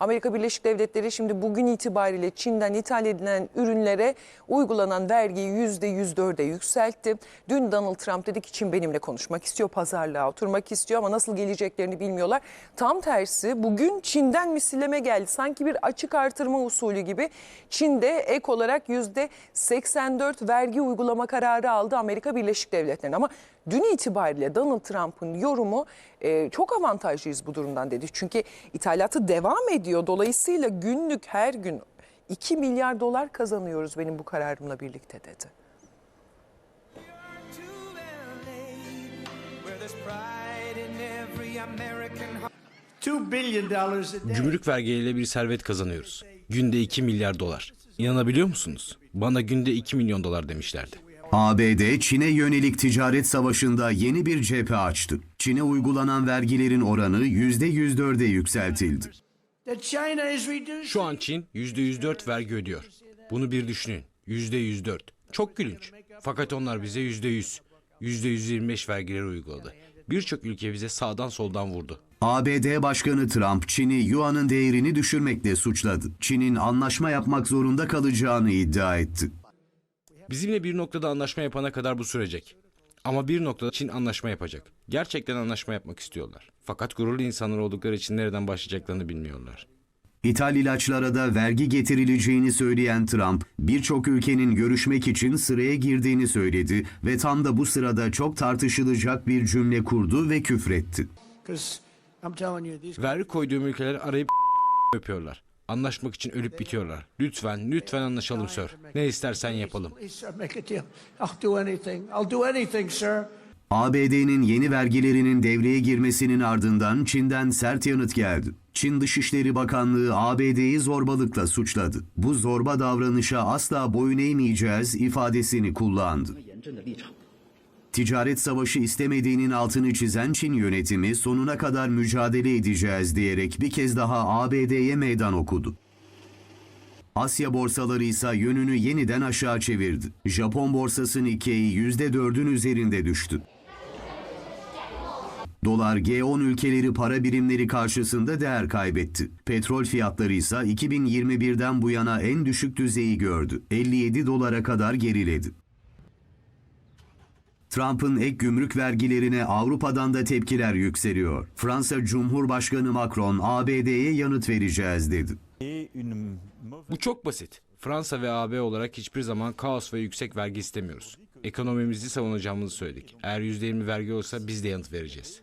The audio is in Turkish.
Amerika Birleşik Devletleri şimdi bugün itibariyle Çin'den ithal edilen ürünlere uygulanan vergiyi %104'e yükseltti. Dün Donald Trump dedi ki Çin benimle konuşmak istiyor, pazarlığa oturmak istiyor ama nasıl geleceklerini bilmiyorlar. Tam tersi bugün Çin'den misilleme geldi. Sanki bir açık artırma usulü gibi Çin'de ek olarak %84 vergi uygulama kararı aldı Amerika Birleşik Devletleri'ne. Ama dün itibariyle Donald Trump'ın yorumu e, çok avantajlıyız bu durumdan dedi. Çünkü ithalatı devam ediyor. Dolayısıyla günlük her gün 2 milyar dolar kazanıyoruz benim bu kararımla birlikte dedi. Gümrük vergileriyle bir servet kazanıyoruz. Günde 2 milyar dolar. İnanabiliyor musunuz? Bana günde 2 milyon dolar demişlerdi. ABD, Çin'e yönelik ticaret savaşında yeni bir cephe açtı. Çin'e uygulanan vergilerin oranı %104'e yükseltildi. That China is reducing. Şu an Çin %104 vergi ödüyor. Bunu bir düşünün. %104. Çok gülünç. Fakat onlar bize %100, %125 vergileri uyguladı. Birçok ülke bize sağdan soldan vurdu. ABD Başkanı Trump, Çin'i yuanın değerini düşürmekle suçladı. Çin'in anlaşma yapmak zorunda kalacağını iddia etti. Bizimle bir noktada anlaşma yapana kadar bu sürecek. Ama bir noktada Çin anlaşma yapacak. Gerçekten anlaşma yapmak istiyorlar. Fakat gururlu insanlar oldukları için nereden başlayacaklarını bilmiyorlar. İthal ilaçlara da vergi getirileceğini söyleyen Trump, birçok ülkenin görüşmek için sıraya girdiğini söyledi ve tam da bu sırada çok tartışılacak bir cümle kurdu ve küfretti. Vergi koyduğum ülkeler arayıp öpüyorlar. Anlaşmak için ölüp bitiyorlar. Lütfen, lütfen anlaşalım sir. Ne istersen yapalım. ABD'nin yeni vergilerinin devreye girmesinin ardından Çin'den sert yanıt geldi. Çin Dışişleri Bakanlığı ABD'yi zorbalıkla suçladı. Bu zorba davranışa asla boyun eğmeyeceğiz ifadesini kullandı. Ticaret savaşı istemediğinin altını çizen Çin yönetimi sonuna kadar mücadele edeceğiz diyerek bir kez daha ABD'ye meydan okudu. Asya borsaları ise yönünü yeniden aşağı çevirdi. Japon borsası Nikkei %4'ün üzerinde düştü. Dolar G10 ülkeleri para birimleri karşısında değer kaybetti. Petrol fiyatları ise 2021'den bu yana en düşük düzeyi gördü. 57 dolara kadar geriledi. Trump'ın ek gümrük vergilerine Avrupa'dan da tepkiler yükseliyor. Fransa Cumhurbaşkanı Macron ABD'ye yanıt vereceğiz dedi. Bu çok basit. Fransa ve AB olarak hiçbir zaman kaos ve yüksek vergi istemiyoruz. Ekonomimizi savunacağımızı söyledik. Eğer %20 vergi olsa biz de yanıt vereceğiz.